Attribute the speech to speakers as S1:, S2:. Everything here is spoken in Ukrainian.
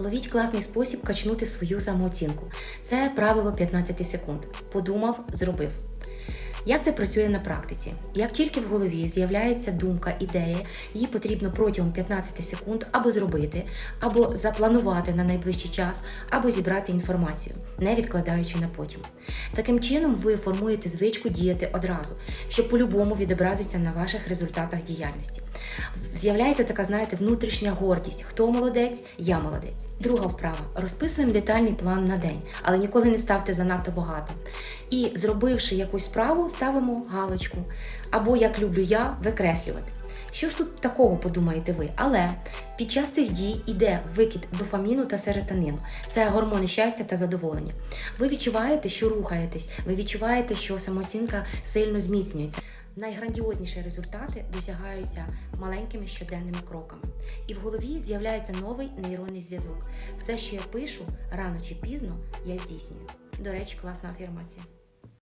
S1: Ловіть класний спосіб качнути свою самооцінку. Це правило 15 секунд. Подумав, зробив. Як це працює на практиці? Як тільки в голові з'являється думка, ідея, її потрібно протягом 15 секунд або зробити, або запланувати на найближчий час, або зібрати інформацію, не відкладаючи на потім. Таким чином, ви формуєте звичку діяти одразу, що по-любому відобразиться на ваших результатах діяльності. З'являється така, знаєте, внутрішня гордість. Хто молодець, я молодець. Друга вправа. Розписуємо детальний план на день, але ніколи не ставте занадто багато. І зробивши якусь справу, ставимо галочку. Або як люблю я, викреслювати. Що ж тут такого подумаєте ви? Але під час цих дій іде викид дофаміну та серотонину. Це гормони щастя та задоволення. Ви відчуваєте, що рухаєтесь, ви відчуваєте, що самооцінка сильно зміцнюється. Найграндіозніші результати досягаються маленькими щоденними кроками. І в голові з'являється новий нейронний зв'язок. Все, що я пишу, рано чи пізно, я здійснюю. До речі, класна афірмація.